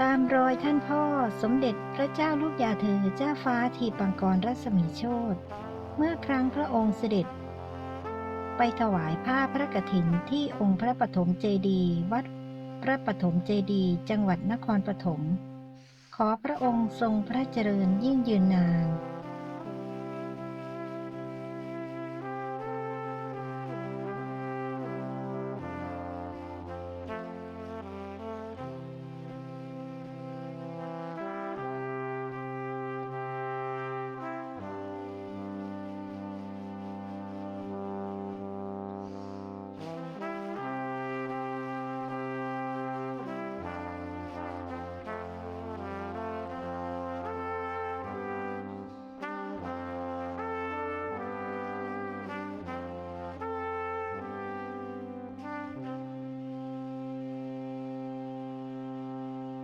ตามรอยท่านพ่อสมเด็จพระเจ้าลูกยาเธอเจ้าฟ้าทีปังกรรัศมีโชตเมื่อครั้งพระองค์เสด็จ ไปถวายผ้าพระกฐินที่องค์พระปฐมเจดีย์วัดพระปฐมเจดีย์จังหวัดนครปฐมขอพระองค์ทรงพระเจริญยิ่งยืนนาน